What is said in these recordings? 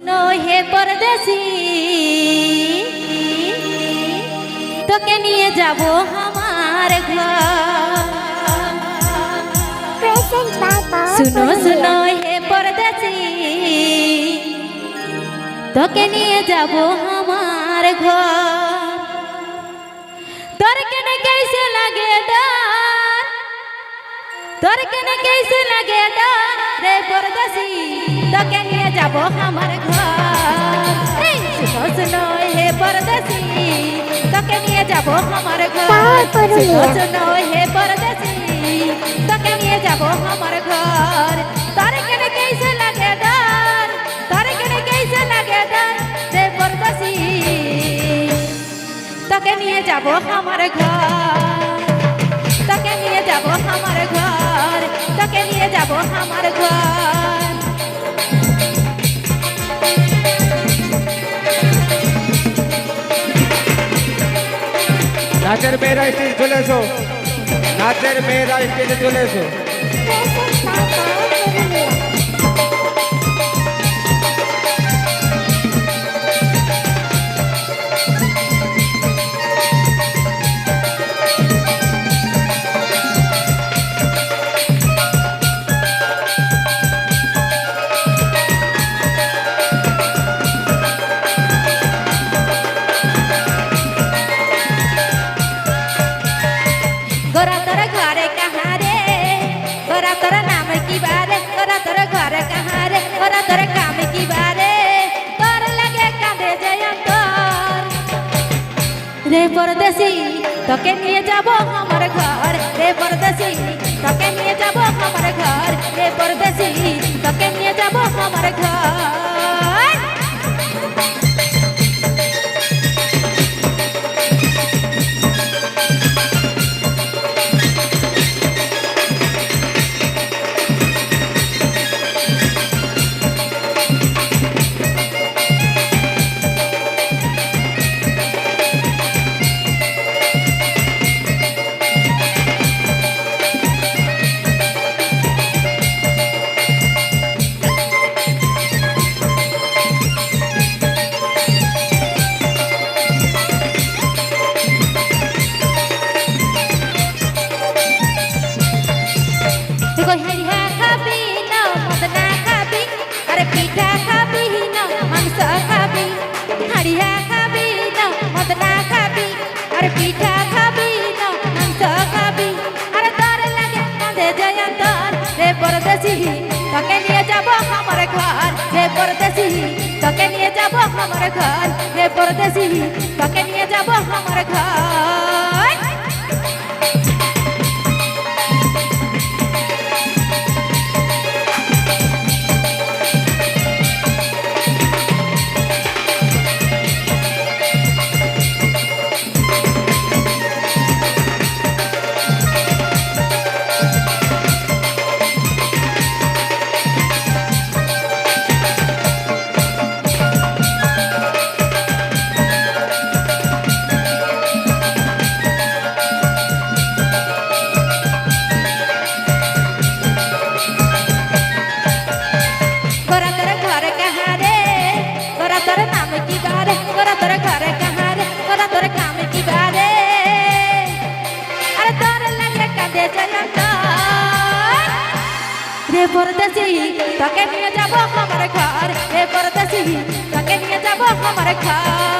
নহে পরদেশি। তোকে নিয়ে যাব আমার ঘর। শুনো শুনো, হে পরদেশি। তোকে নিয়ে যাব আমার ঘর। তোর কেনে কেসে লাগে রে পরদাসি তোকে নিয়ে যাব আমার ঘর। শুনো শুনো হে পরদাসি তোকে নিয়ে যাব আমার ঘর। শুনো শুনো হে পরদাসি তোকে নিয়ে যাব আমার ঘর। তোর কেনে কেসে লাগে দার তোর কেনে কেসে লাগে রে পরদাসি তোকে নিয়ে যাব আমার ঘর। নাচের মেয়েরা স্টেজে চলে এসো নাচের মেয়েরা স্টেজে চলে এসো। কাম কি বারে তোর লাগে কাঁদে জয়ন্তর রে পরদেশি, তোকে নিয়ে যাব আমার ঘর। রে পরদেশি, তোকে নিয়ে যাব আমার ঘর। রে পরদেশি, তোকে নিয়ে যাব আমার ঘর। পিঠা খাবি না মাংস খাবি হরিহা খাবি না মদনা খাবি আরে পিঠা খাবি না মাংস খাবি আরে তোর লাগে কাঁদে জয়ন্তর রে পরদেশি তোকে নিয়ে যাব আমার ঘর রে পরদেশি তোকে নিয়ে যাব আমার ঘর রে পরদেশি তোকে নিয়ে যাব আমার ঘর রে পরদেশি তাকে নিয়ে যাব আমার ঘর। এ পরদেশি তাকে নিয়ে যাব আমার ঘর।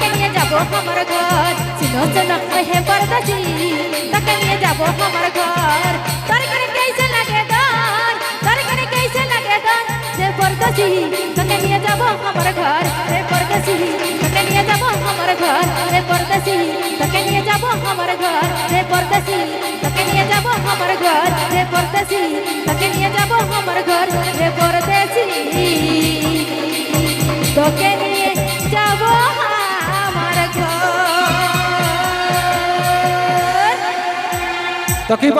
তাকে নিয়ে যাব আমার ঘর। ছিল জনক হে বরদাজি তাকে নিয়ে যাব আমার ঘর। তার করে কেসে লাগে দর, তার করে কেসে লাগে দর। রে বরদাজি তাকে নিয়ে যাব আমার ঘর। রে বরদাজি তাকে নিয়ে যাব আমার ঘর। রে বরদাজি তাকে নিয়ে যাব আমার ঘর। রে বরদাজি তাকে নিয়ে যাব আমার ঘর। রে বরদাজি তাকে নিয়ে যাব আমার ঘর। রে বর Takriban